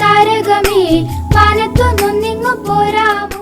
താരകമേ വാനത്തൊന്നും നിങ്ങു പോരാമോ